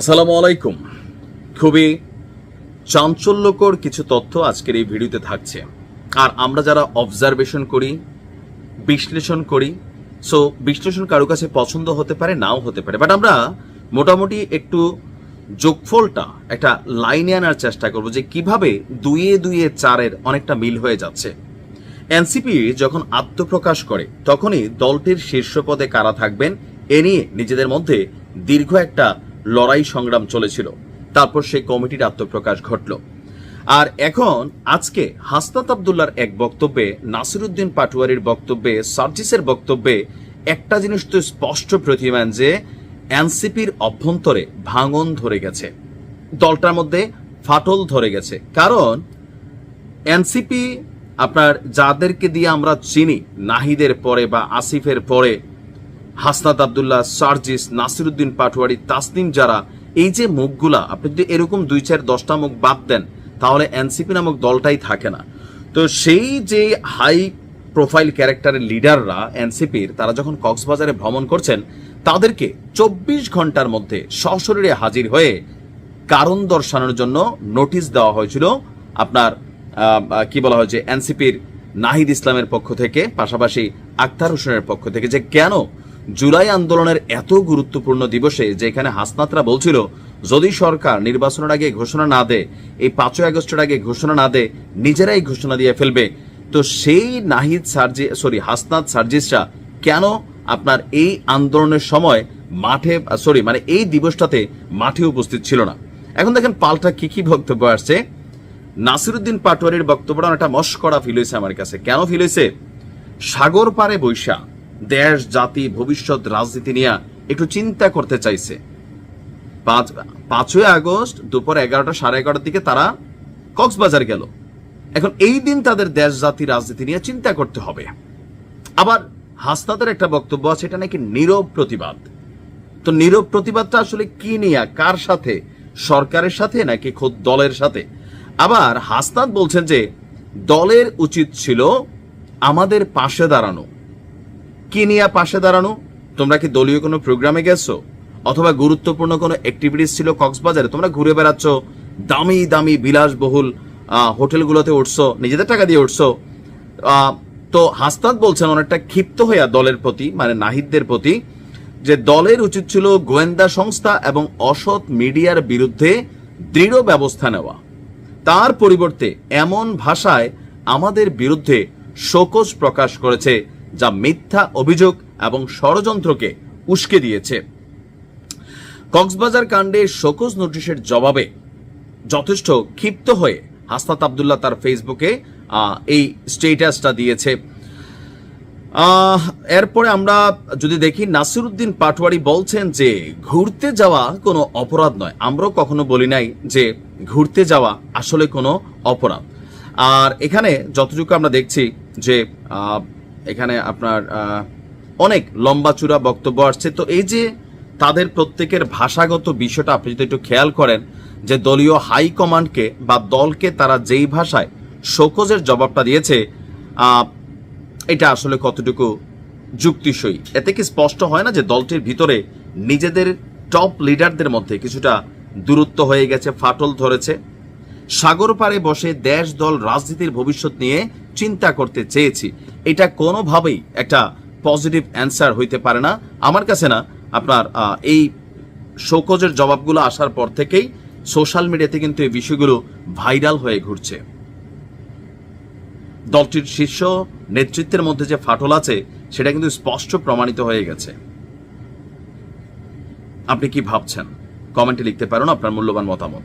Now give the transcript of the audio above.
আসসালামু আলাইকুম। খুবই চাঞ্চল্যকর কিছু তথ্য আজকের এই ভিডিওতে থাকছে। আর আমরা যারা অবজারভেশন করি, বিশ্লেষণ করি সো বিশ্লেষণ কারও কাছে পছন্দ হতে পারে, নাও হতে পারে। বাট আমরা মোটামুটি একটু যোগফলটা, একটা লাইনে আনার চেষ্টা করব যে কীভাবে দুইয়ে দুইয়ে চারের অনেকটা মিল হয়ে যাচ্ছে। এনসিপি যখন আত্মপ্রকাশ করে, তখনই দলটির শীর্ষ পদে কারা থাকবেন, এ নিয়ে নিজেদের মধ্যে দীর্ঘ একটা লড়াই সংগ্রাম চলেছিল। তারপর সেই কমিটির আত্মপ্রকাশ ঘটল। আর এখন আজকে হাসনাত আবদুল্লার এক বক্তব্যে, নাসিরুদ্দিন পাটুয়ারির বক্তব্যে, সার্জিসের বক্তব্যে একটা জিনিস তো স্পষ্ট প্রতিমান যে, এনসিপির অভ্যন্তরে ভাঙন ধরে গেছে। দলটার মধ্যে ফাটল ধরে গেছে। কারণ এনসিপি আপনার যাদেরকে দিয়ে আমরা চিনি, নাহিদের পরে বা আসিফের পরে হাসনাত আবদুল্লাহ, সার্জিস, নাসিরুদ্দিন পাটোয়ারি, তাসনিম যারা, এই যে মুখগুলা, আপনি যদি এরকম দুই চার দশটা মুখ বাদ দেন, তাহলে এনসিপি নামক দলটাই থাকে না। তো সেই যে হাই প্রোফাইল ক্যারেক্টারের লিডাররা এনসিপির, তারা যখন কক্সবাজারে ভ্রমণ করছেন, তাদেরকে চব্বিশ ঘণ্টার মধ্যে সশরীরে হাজির হয়ে কারণ দর্শানোর জন্য নোটিশ দেওয়া হয়েছিল আপনার কি বলা হয়েছে এনসিপির নাহিদ ইসলামের পক্ষ থেকে, পাশাপাশি আক্তার হোসেনের পক্ষ থেকে যে কেন জুলাই আন্দোলনের এত গুরুত্বপূর্ণ দিবসে যেখানে হাসনাতরা বলছিল, যদি সরকার নির্বাচনের আগে ঘোষণা না দেয়, এই পাঁচই আগস্টের আগে ঘোষণা না দেয়, নিজেরাই ঘোষণা দিয়ে ফেলবে। তো সেই নাহিদ সার্জি, সরি, হাসনাত সার্জিসরা কেন আপনার এই আন্দোলনের সময় মাঠে, সরি মানে এই দিবসটাতে মাঠে উপস্থিত ছিল না? এখন দেখেন পাল্টা কি কি বক্তব্য আসছে। নাসিরুদ্দিন পাটোয়ারির বক্তব্যটা অনেকটা মস্করা ফিল হয়েছে আমার কাছে। কেন ফিল হয়েছে? সাগর পারে বৈশা দেশ, জাতি, ভবিষ্যৎ, রাজনীতি নিয়ে একটু চিন্তা করতে চাইছে। পাঁচ, পাঁচই আগস্ট দুপুর এগারোটা সাড়ে এগারোটার দিকে তারা কক্সবাজার গেল। এখন এই দিন তাদের দেশ, জাতি, রাজনীতি নিয়ে চিন্তা করতে হবে। আবার হাসনাদের একটা বক্তব্য আছে, এটা নাকি নীরব প্রতিবাদ? তো নীরব প্রতিবাদটা আসলে কি নিয়ে? কার সাথে? সরকারের সাথে নাকি খোদ দলের সাথে? আবার হাসনাত বলছেন যে, দলের উচিত ছিল আমাদের পাশে দাঁড়ানো। কি নিয়ে পাশে দাঁড়ানো? তোমরা কি দলীয় কোনো প্রোগ্রামে গেছো? অথবা গুরুত্বপূর্ণ কোনো অ্যাক্টিভিটিস ছিল কক্সবাজারে? তোমরা ঘুরে বেড়াচ্ছ, দামি দামি, বিলাসবহুল হোটেলগুলোতে উঠছো, নিজেদের টাকা দিয়ে উঠছো। তো হাসনাত বলছেন, অনেকটা ক্ষিপ্ত হইয়া দলের প্রতি মানে নাহিদদের প্রতি, যে দলের উচিত ছিল গোয়েন্দা সংস্থা এবং অসৎ মিডিয়ার বিরুদ্ধে দৃঢ় ব্যবস্থা নেওয়া। তার পরিবর্তে এমন ভাষায় আমাদের বিরুদ্ধে শোকজ প্রকাশ করেছে যা মিথ্যা অভিযোগ এবং ষড়যন্ত্রকে উস্কে দিয়েছে। কক্সবাজার কাণ্ডে শোকজ নোটিশের জবাবে যথেষ্ট ক্ষিপ্ত হয়ে হাসনাত আবদুল্লাহ তার ফেসবুকে এই স্টেটাসটা দিয়েছে। এরপরে আমরা যদি দেখি, নাসিরুদ্দিন পাটোয়ারি বলছেন যে, ঘুরতে যাওয়া কোনো অপরাধ নয়। আমরাও কখনো বলি নাই যে, ঘুরতে যাওয়া আসলে কোনো অপরাধ। আর এখানে যতটুকু আমরা দেখছি যে এখানে আপনার অনেক লম্বা চূড়া বক্তব্য আসছে। তো এই যে তাদের প্রত্যেকের ভাষাগত বিষয়টা আপনি যদি একটু খেয়াল করেন, যে দলীয় হাই কমান্ডকে বা দলকে তারা যেই ভাষায় শোকজের জবাবটা দিয়েছে এটা আসলে কতটুকু যুক্তিসই? এতে কি স্পষ্ট হয় না যে দলটির ভিতরে নিজেদের টপ লিডারদের মধ্যে কিছুটা দূরত্ব হয়ে গেছে, ফাটল ধরেছে? সাগর পাড়ে বসে দেশ, দল, রাজনীতির ভবিষ্যৎ নিয়ে চিন্তা করতে চেয়েছি। এটা কোনোভাবেই একটা পজিটিভ অ্যান্সার হইতে পারে না। আমার কাছে না, আপনার এই শোকজের জবাবগুলো আসার পর থেকেই সোশ্যাল মিডিয়াতে কিন্তু এই বিষয়গুলো ভাইরাল হয়ে ঘুরছে। দলটির শীর্ষ নেতৃত্বের মধ্যে যে ফাটল আছে, সেটা কিন্তু স্পষ্ট প্রমাণিত হয়ে গেছে। আপনি কি ভাবছেন? কমেন্টে লিখতে পারেন আপনার মূল্যবান মতামত।